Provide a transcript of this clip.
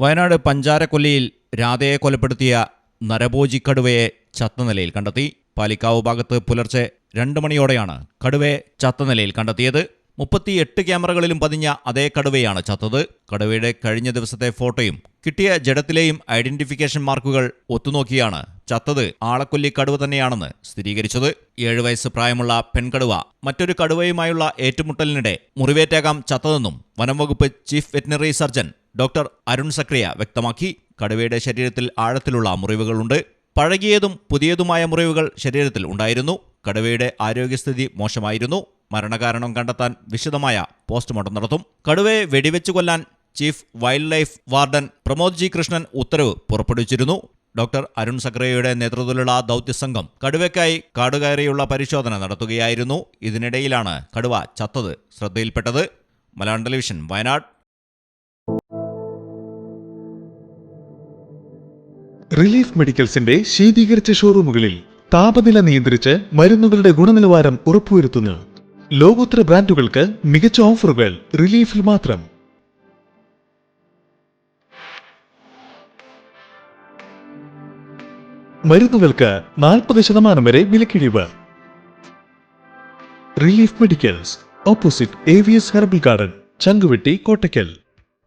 വയനാട് പഞ്ചാരക്കൊല്ലിയിൽ രാധയെ കൊലപ്പെടുത്തിയ നരഭോജി കടുവയെ ചത്ത നിലയിൽ കണ്ടെത്തി. പാലിക്കാവ് ഭാഗത്ത് പുലർച്ചെ രണ്ട് മണിയോടെയാണ് കടുവയെ ചത്ത നിലയിൽ കണ്ടെത്തിയത്. മുപ്പത്തിയെട്ട് ക്യാമറകളിലും പതിഞ്ഞ അതേ കടുവയാണ് ചത്തത്. കടുവയുടെ കഴിഞ്ഞ ദിവസത്തെ ഫോട്ടോയും കിട്ടിയ ജഡത്തിലെയും ഐഡന്റിഫിക്കേഷൻ മാർക്കുകൾ ഒത്തുനോക്കിയാണ് ചത്തത് ആളക്കൊല്ലി കടുവ തന്നെയാണെന്ന് സ്ഥിരീകരിച്ചത് ഏഴു വയസ്സ് പ്രായമുള്ള പെൺകടുവ. മറ്റൊരു കടുവയുമായുള്ള ഏറ്റുമുട്ടലിനിടെ മുറിവേറ്റേക്കാം ചത്തതെന്നും വനംവകുപ്പ് chief veterinary surgeon doctor Arun Zachariah വ്യക്തമാക്കി. കടുവയുടെ ശരീരത്തിൽ ആഴത്തിലുള്ള മുറിവുകളുണ്ട്. പഴകിയതും പുതിയതുമായ മുറിവുകൾ ശരീരത്തിൽ ഉണ്ടായിരുന്നു. കടുവയുടെ ആരോഗ്യസ്ഥിതി മോശമായിരുന്നു. മരണകാരണം കണ്ടെത്താൻ വിശദമായ പോസ്റ്റ്മോർട്ടം നടത്തും. കടുവയെ വെടിവെച്ചു കൊല്ലാൻ chief wildlife warden Pramod G Krishnan ഉത്തരവ് പുറപ്പെടുവിച്ചിരുന്നു. ഡോക്ടർ അരുൺ സക്രയുടെ നേതൃത്വത്തിലുള്ള ദൗത്യസംഘം കടുവയ്ക്കായി കാടുകയറിയുള്ള പരിശോധന നടത്തുകയായിരുന്നു. ഇതിനിടയിലാണ് കടുവ ചത്തത്. ശ്രദ്ധയിൽപ്പെട്ടത് മലയാളം ടെലിവിഷൻ വയനാട്. റിലീഫ് മെഡിക്കൽസിന്റെ ശീതീകരിച്ച ഷോറൂമുകളിൽ താപനില നിയന്ത്രിച്ച് മരുന്നുകളുടെ ഗുണനിലവാരം ഉറപ്പുവരുത്തുന്നു ലോകോത്തര ബ്രാൻഡുകൾക്ക് മികച്ച ഓഫറുകൾ റിലീഫിൽ മാത്രം. മരുന്നുകൾക്ക് നാൽപ്പത് ശതമാനം വരെ വിലക്കിഴിവ്. Relief medicals opposite S herbal garden Changuvetty Kottakkal.